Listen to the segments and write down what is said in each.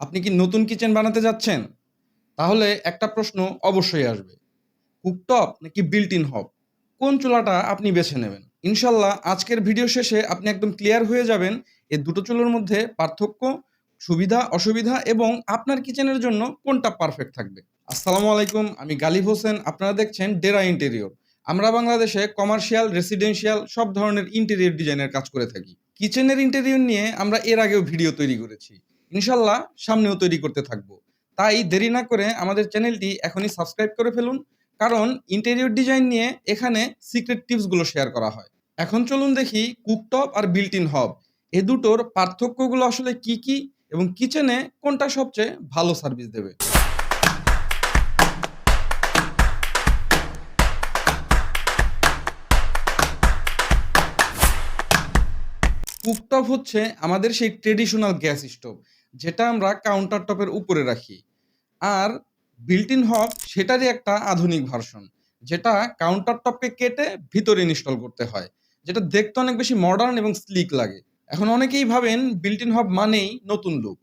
আপনি কি নতুন কিচেন বানাতে যাচ্ছেন? তাহলে একটা প্রশ্ন অবশ্যই আসবে। কুকটপ নাকি বিল্ট ইন হব কোন চুলাটা আপনি বেছে নেবেন? ইনশাল্লাহ আজকের ভিডিও শেষে আপনি একদম ক্লিয়ার হয়ে যাবেন এই দুটো চুলোর মধ্যে পার্থক্য, সুবিধা, অসুবিধা এবং আপনার কিচেনের জন্য কোনটা পারফেক্ট থাকবে। আসসালামু আলাইকুম, আমি গালিব হোসেন, আপনারা দেখছেন ডেরা ইন্টেরিয়র। আমরা বাংলাদেশে কমার্শিয়াল রেসিডেন্সিয়াল সব ধরনের ইন্টেরিয়র ডিজাইনের কাজ করে থাকি। কিচেনের ইন্টেরিয়র নিয়ে আমরা এর আগেও ভিডিও তৈরি করেছি। ইনশাল্লাহ সামনেও তৈরি করতে থাকব। তাই দেরি না করে আমাদের চ্যানেলটি এখনই সাবস্ক্রাইব করে ফেলুন, কারণ ইন্টেরিয়র ডিজাইন নিয়ে এখানে সিক্রেট টিপসগুলো শেয়ার করা হয়। এখন চলুন দেখি কুকটপ আর বিল্ট ইন হব। এ দুটোর পার্থক্যগুলো আসলে কি কি এবং কিচেনে কোনটা সবচেয়ে ভালো সার্ভিস দেবে? কুকটপ হচ্ছে আমাদের সেই ট্রেডিশনাল গ্যাস স্টোভ। যেটা আমরা কাউন্টার টপের উপরে রাখি। আর বিল্ট ইন হব সেটারই একটা আধুনিক ভার্সন যেটা কাউন্টার টপকে কেটে ভিতরে ইনস্টল করতে হয়, যেটা দেখতে অনেক বেশি মডার্ন এবং স্লিক লাগে। এখন অনেকেই ভাবেন বিল্ট ইন হব মানেই নতুন লুক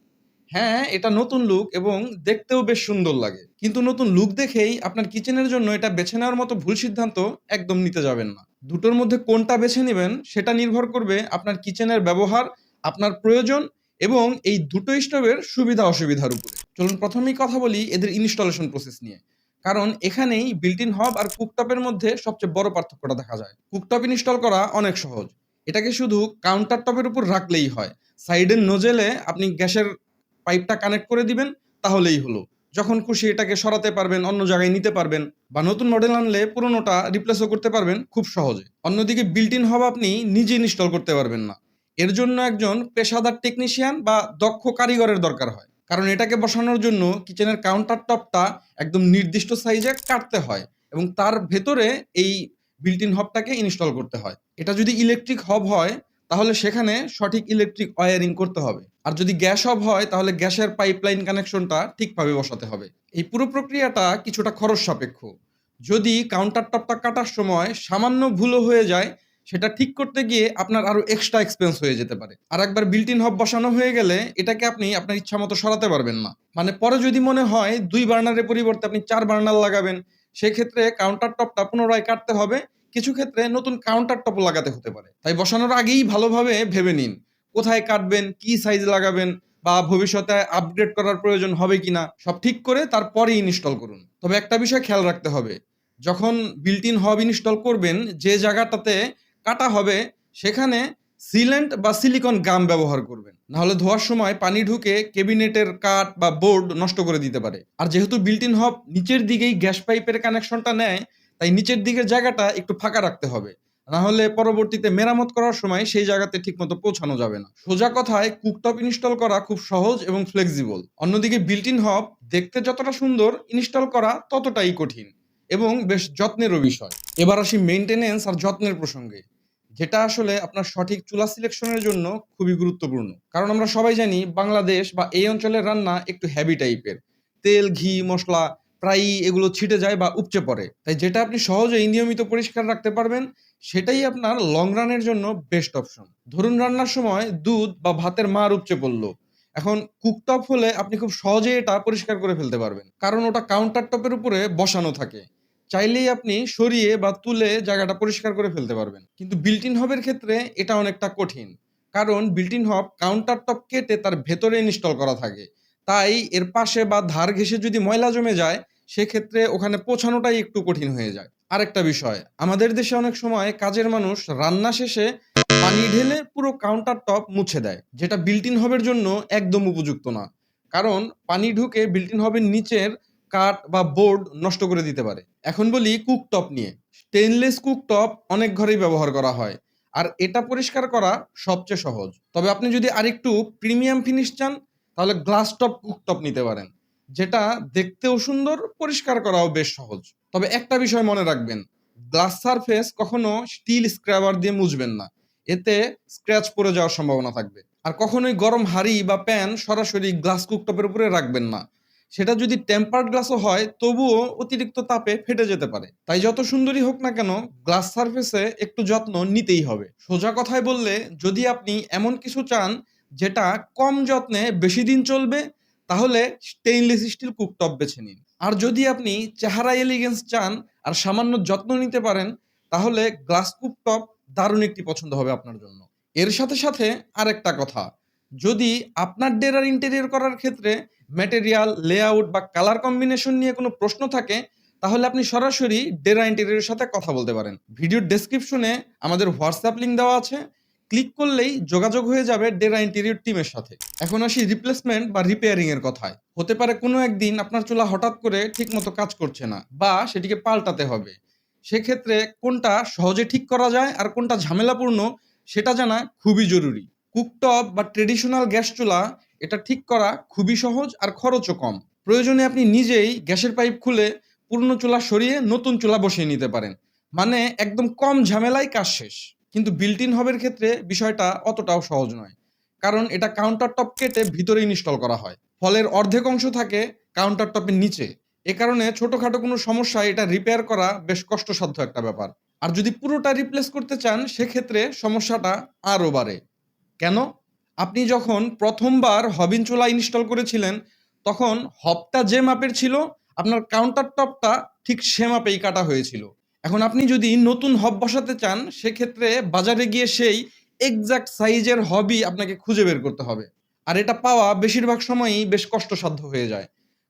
হ্যাঁ এটা নতুন লুক এবং দেখতেও বেশ সুন্দর লাগে, কিন্তু নতুন লুক দেখেই আপনার কিচেনের জন্য এটা বেছে নেওয়ার মতো ভুল সিদ্ধান্ত একদম নিতে যাবেন না। দুটোর মধ্যে কোনটা বেছে নেবেন সেটা নির্ভর করবে আপনার কিচেনের ব্যবহার, আপনার প্রয়োজন এবং এই দুটো স্টোভের সুবিধা অসুবিধার উপরে। চলুন প্রথমেই কথা বলি এদের ইনস্টলেশন প্রসেস নিয়ে। কারণ এখানেই বিল্ট ইন হব আর কুকটপের মধ্যে সবচেয়ে বড় পার্থক্যটা দেখা যায়। কুকটপ ইনস্টল করা অনেক সহজ। এটাকে শুধু কাউন্টার টপের উপর রাখলেই হয়। সাইডের নোজেলে আপনি গ্যাসের পাইপটা কানেক্ট করে দিবেন, তাহলেই হলো। যখন খুশি এটাকে সরাতে পারবেন, অন্য জায়গায় নিতে পারবেন বা নতুন মডেল আনলে পুরোনোটা রিপ্লেসও করতে পারবেন খুব সহজে। অন্যদিকে বিল্ট ইন হব আপনি নিজে ইনস্টল করতে পারবেন না। এর জন্য একজন পেশাদার টেকনিশিয়ান বা দক্ষ কারিগরের দরকার হয়। কারণ এটাকে বসানোর জন্য কিচেনের কাউন্টার টপটা একদম নির্দিষ্ট সাইজে কাটতে হয় এবং তার ভেতরে এই বিল্ট ইন হবটাকে ইনস্টল করতে হয়। এটা যদি ইলেকট্রিক হব হয়, তাহলে সেখানে সঠিক ইলেকট্রিক ওয়ারিং করতে হবে। আর যদি গ্যাস হব হয়, তাহলে গ্যাসের পাইপলাইন কানেকশনটা ঠিকভাবে বসাতে হবে। এই পুরো প্রক্রিয়াটা কিছুটা খরচ সাপেক্ষ। যদি কাউন্টার টপটা কাটার সময় সামান্য ভুলও হয়ে যায় সেটা ঠিক করতে গিয়ে আপনার আরও এক্সট্রা এক্সপেন্স হয়ে যেতে পারে। আর একবার বিল্ট ইন হব বসানো হয়ে গেলে এটাকে আপনি আপনার ইচ্ছা মতো সরাতে পারবেন না। মানে পরে যদি মনে হয় দুই বার্নারের পরিবর্তে আপনি চার বার্নার লাগাবেন, সেক্ষেত্রে কাউন্টার টপটা পুনরায় কাটতে হবে। কিছু ক্ষেত্রে নতুন কাউন্টার টপ লাগাতে হতে পারে। তাই বসানোর আগেই ভালোভাবে ভেবে নিন, কোথায় কাটবেন, কি সাইজ লাগাবেন বা ভবিষ্যতে আপগ্রেড করার প্রয়োজন হবে কিনা, সব ঠিক করে তারপরে ইনস্টল করুন। তবে একটা বিষয় খেয়াল রাখতে হবে, যখন বিল্ট ইন হব ইনস্টল করবেন, যে জায়গাটাতে কাটা হবে, সেখানে সিলেন্ট বা সিলিকন গাম ব্যবহার করবেন। নাহলে ধোয়ার সময় পানি ঢুকে কেবিনেটের কাঠ বা বোর্ড নষ্ট করে দিতে পারে। আর যেহেতু বিল্টিন হব নিচের দিকেই গ্যাস পাইপের কানেকশনটা নেয়, তাই নিচের দিকের জায়গাটা একটু ফাঁকা রাখতে হবে। না হলে পরবর্তীতে মেরামত করার সময় সেই জায়গাতে ঠিকমতো পৌঁছানো যাবে না। সোজা কথায় কুকটপ ইনস্টল করা খুব সহজ এবং ফ্লেক্সিবল অন্যদিকে বিল্ট ইন হব দেখতে যতটা সুন্দর ইনস্টল করা ততটাই কঠিন এবং বেশ যত্নেরও বিষয়। এবার আসি মেনটেনেন্স আর যত্নের প্রসঙ্গে। যেটা আসলে আপনার সঠিক চুলা সিলেকশনের জন্য খুবই গুরুত্বপূর্ণ। কারণ আমরা সবাই জানি বাংলাদেশ বা এই অঞ্চলের রান্না একটু হ্যাভি টাইপের তেল, ঘি, মশলা প্রায়ই এগুলো ছিটে যায় বা উপচে পড়ে। তাই যেটা আপনি সহজেই নিয়মিত পরিষ্কার রাখতে পারবেন, সেটাই আপনার লং রানের জন্য বেস্ট অপশন ধরুন রান্নার সময় দুধ বা ভাতের মার উপচে পড়ল। এখন কুকটপ হলে আপনি খুব সহজেই এটা পরিষ্কার করে ফেলতে পারবেন। কারণ ওটা কাউন্টার টপের উপরে বসানো থাকে। চাইলেই আপনি সরিয়ে বা তুলে জায়গাটা পরিষ্কার করে ফেলতে পারবেন। কিন্তু বিল্ট ইন হবের ক্ষেত্রে এটা অনেকটা কঠিন। কারণ built in hob counter top কেটে তার ভেতরে ইনস্টল করা থাকে। তাই এর পাশে বা ধার ঘেসে যদি ময়লা জমে যায়, সেক্ষেত্রে ওখানে পৌঁছানোটাই একটু কঠিন হয়ে যায়। আরেকটা বিষয়, আমাদের দেশে অনেক সময় কাজের মানুষ রান্না শেষে পানি ঢেলে পুরো কাউন্টার টপ মুছে দেয়, যেটা বিল্ট ইন হবের জন্য একদম উপযুক্ত না। কারণ পানি ঢুকে বিল্ট ইন হবের নিচের কাঠ বা বোর্ড নষ্ট করে দিতে পারে। এখন বলি কুকটপ নিয়ে। স্টেনলেস কুকটপ অনেক ঘরেই ব্যবহার করা হয়। আর এটা পরিষ্কার করা সবচেয়ে সহজ। তবে আপনি যদি আরেকটু প্রিমিয়াম ফিনিশ চান, তাহলে গ্লাস টপ কুকটপ নিতে পারেন। যেটা দেখতেও সুন্দর, পরিষ্কার করাও বেশ সহজ। তবে একটা বিষয় মনে রাখবেন গ্লাস সারফেস কখনো স্টিল স্ক্র্যাবার দিয়ে মুছবেন না। এতে স্ক্র্যাচ পড়ে যাওয়ার সম্ভাবনা থাকবে। আর কখনোই গরম হাঁড়ি বা প্যান সরাসরি গ্লাস কুকটপের উপরে রাখবেন না। সেটা যদি টেম্পার্ড গ্লাসও হয়, তবুও অতিরিক্ত তাপে ফেটে যেতে পারে। তাই যত সুন্দরই হোক না কেন গ্লাস সারফেসে একটু যত্ন নিতেই হবে। সোজা কথায় বললে, যদি আপনি এমন কিছু চান যেটা কম যত্নে বেশি দিন চলবে, তাহলে স্টেইনলেস স্টিল কুকটপ বেছে নিন। আর যদি আপনি চেহারা এলিগেন্স চান আর সামান্য যত্ন নিতে পারেন, তাহলে গ্লাস কুকটপ দারুণ একটি পছন্দ হবে আপনার জন্য। এর সাথে সাথে আরেকটা কথা, যদি আপনার ডেরার ইন্টেরিয়র করার ক্ষেত্রে ম্যাটেরিয়াল লেআউট বা কালার কম্বিনেশন নিয়ে কোনো প্রশ্ন থাকে, তাহলে আপনি সরাসরি ডেরা ইন্টেরিয়রের সাথে কথা বলতে পারেন। ভিডিওর ডেসক্রিপশনে আমাদের হোয়াটসঅ্যাপ লিঙ্ক দেওয়া আছে। ক্লিক করলেই যোগাযোগ হয়ে যাবে ডেরা ইন্টেরিয়র টিমের সাথে। এখন আসি রিপ্লেসমেন্ট বা রিপেয়ারিং এর কথায়। হতে পারে কোনো একদিন আপনার চুলা হঠাৎ করে ঠিকমতো কাজ করছে না বা সেটিকে পাল্টাতে হবে। সেক্ষেত্রে কোনটা সহজে ঠিক করা যায় আর কোনটা ঝামেলাপূর্ণ সেটা জানা খুবই জরুরি। কুকটপ বা ট্রেডিশনাল গ্যাস চুলা এটা ঠিক করা খুবই সহজ আর খরচও কম। প্রয়োজনে আপনি নিজেই গ্যাসের পাইপ খুলে পুরনো চুলা সরিয়ে নতুন চুলা বসিয়ে নিতে পারেন। মানে একদম কম ঝামেলায় কাজ শেষ। কিন্তু বিল্ট ইন হবের ক্ষেত্রে বিষয়টা অতটাও সহজ নয়। কারণ এটা কাউন্টার টপ কেটে ভিতরে ইনস্টল করা হয়। ফলের অর্ধেক অংশ থাকে কাউন্টার টপের নিচে। এ কারণে ছোটখাটো কোনো সমস্যা এটা রিপেয়ার করা বেশ কষ্টসাধ্য একটা ব্যাপার। আর যদি পুরোটা রিপ্লেস করতে চান, সেক্ষেত্রে সমস্যাটা আরও বাড়ে। কেন? আপনি যখন প্রথমবার হবিন চুলা ইনস্টল করেছিলেন, তখন হবটা যে মাপের ছিল, আপনার কাউন্টার টপটা ঠিক সে মাপেই কাটা হয়েছিল। এখন আপনি যদি নতুন হব বসাতে চান, সেক্ষেত্রে বাজারে গিয়ে সেই এক্সাক্ট সাইজের হবি আপনাকে খুঁজে বের করতে হবে। আর এটা পাওয়া বেশিরভাগ সময়ই বেশ কষ্টসাধ্য হয়ে যায়।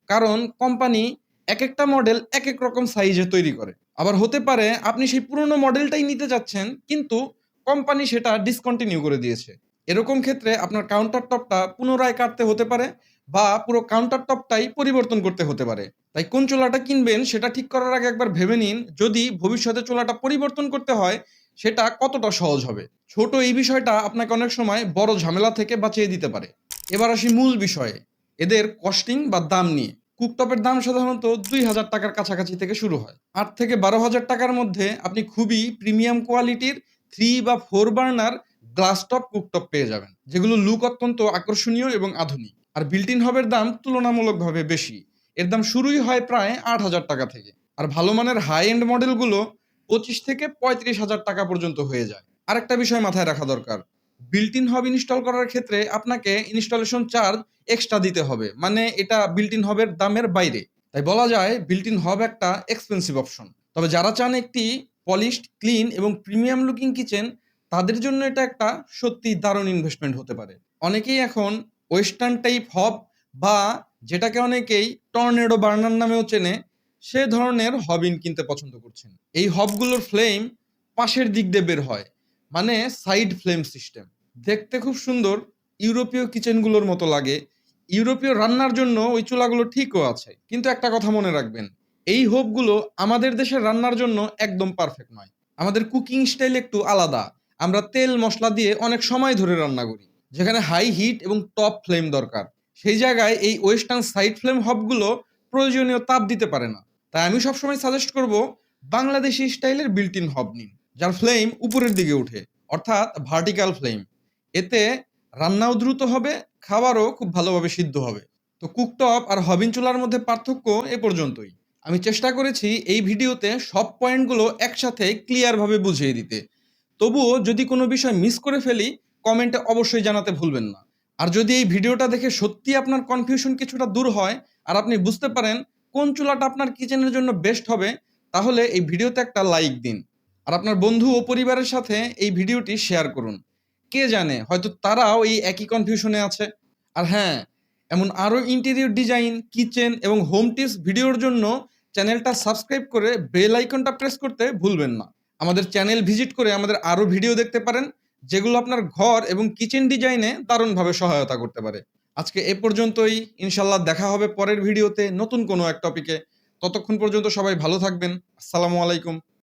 কারণ কোম্পানি এক একটা মডেল এক এক রকম সাইজে তৈরি করে। আবার হতে পারে, আপনি সেই পুরনো মডেলটাই নিতে যাচ্ছেন, কিন্তু কোম্পানি সেটা ডিসকন্টিনিউ করে দিয়েছে। এরকম ক্ষেত্রে আপনার কাউন্টার টপটা পুনরায় কাটতে হতে পারে বা পুরো কাউন্টার টপটাই পরিবর্তন করতে হতে পারে। তাই কোন চোলাটা কিনবেন সেটা ঠিক করার আগে একবার ভেবে নিন যদি ভবিষ্যতে চোলাটা পরিবর্তন করতে হয় সেটা কতটা সহজ হবে। ছোট এই বিষয়টা আপনাকে অনেক সময় বড় ঝামেলা থেকে বাঁচিয়ে দিতে পারে। এবার আসি মূল বিষয়ে, এদের কস্টিং বা দাম নিয়ে। কুকটপের দাম সাধারণত দুই হাজার টাকার কাছাকাছি থেকে শুরু হয়। আট থেকে বারো হাজার টাকার মধ্যে আপনি খুবই প্রিমিয়াম কোয়ালিটির থ্রি বা four burner glass top cooktop পেয়ে যাবেন, যেগুলো লুক অত্যন্ত আকর্ষণীয় এবং আধুনিক। আর বিল্ট ইন হবের দাম তুলনামূলকভাবে বেশি। এর দাম শুরুই হয় প্রায় আট হাজার টাকা থেকে। আর ভালো মানের হাই এন্ড মডেলগুলো পঁচিশ থেকে পঁয়ত্রিশ হাজার টাকা পর্যন্ত হয়ে যায়। আরেকটা বিষয় মাথায় রাখা দরকার। বিল্ট ইন হব ইনস্টল করার ক্ষেত্রে আপনাকে ইনস্টলেশন চার্জ এক্সট্রা দিতে হবে। মানে এটা বিল্ট ইন হবের দামের বাইরে। তাই বলা যায় বিল্ট ইন হব একটা এক্সপেন্সিভ অপশন তবে যারা চান একটি পলিশড ক্লিন এবং প্রিমিয়াম লুকিং কিচেন তাদের জন্য এটা একটা সত্যি দারুণ ইনভেস্টমেন্ট হতে পারে। অনেকেই এখন ওয়েস্টার্ন টাইপ হব বা যেটাকে অনেকেই টর্নেডো বার্নার নামেও চেনে, সে ধরনের হবিন কিনতে পছন্দ করছেন। এই হবগুলোর ফ্লেম পাশের দিক দিয়ে বের হয় মানে সাইড ফ্লেম সিস্টেম দেখতে খুব সুন্দর, ইউরোপীয় কিচেনগুলোর মতো লাগে। ইউরোপীয় রান্নার জন্য ওই চুলাগুলো ঠিকও আছে, কিন্তু একটা কথা মনে রাখবেন, এই হোপগুলো আমাদের দেশের রান্নার জন্য একদম পারফেক্ট নয়। আমাদের কুকিং স্টাইল একটু আলাদা। আমরা তেল মশলা দিয়ে অনেক সময় ধরে রান্না করি। যেখানে হাই হিট এবং টপ ফ্লেম দরকার। সেই জায়গায় এই ওয়েস্টার্ন সাইড ফ্লেম হবগুলো প্রয়োজনীয় তাপ দিতে পারে না। তাই আমি সবসময় সাজেস্ট করব, বাংলাদেশি স্টাইলের বিল্ট ইন হব নিন, যার ফ্লেম উপরের দিকে উঠে অর্থাৎ ভার্টিক্যাল ফ্লেম এতে রান্নাও দ্রুত হবে, খাবারও খুব ভালোভাবে সিদ্ধ হবে। তো কুকটপ আর হবিন চুলার মধ্যে পার্থক্য এ পর্যন্তই। আমি চেষ্টা করেছি এই ভিডিওতে সব পয়েন্টগুলো একসাথে ক্লিয়ারভাবে বুঝিয়ে দিতে। তবুও যদি কোনো বিষয় মিস করে ফেলি কমেন্টে অবশ্যই জানাতে ভুলবেন না। আর যদি এই ভিডিওটা দেখে সত্যি আপনার কনফিউশন কিছুটা দূর হয়, আর আপনি বুঝতে পারেন কোন চুলাটা আপনার কিচেনের জন্য বেস্ট হবে, তাহলে এই ভিডিওতে একটা লাইক দিন। আর আপনার বন্ধু ও পরিবারের সাথে এই ভিডিওটি শেয়ার করুন। কে জানে, হয়তো তারাও এই একই কনফিউশনে আছে। আর হ্যাঁ এমন আরও ইন্টেরিয়র ডিজাইন কিচেন এবং হোম টিপস ভিডিওর জন্য চ্যানেলটা সাবস্ক্রাইব করে বেল আইকনটা প্রেস করতে ভুলবেন না। আমাদের চ্যানেল ভিজিট করে আমাদের আরও ভিডিও দেখতে পারেন, যেগুলো আপনার ঘর এবং কিচেন ডিজাইনে দারুণভাবে সহায়তা করতে পারে। আজকে এ পর্যন্তই, ইনশাল্লাহ দেখা হবে পরের ভিডিওতে নতুন কোনো এক টপিকে ততক্ষণ পর্যন্ত সবাই ভালো থাকবেন। আসসালামু আলাইকুম।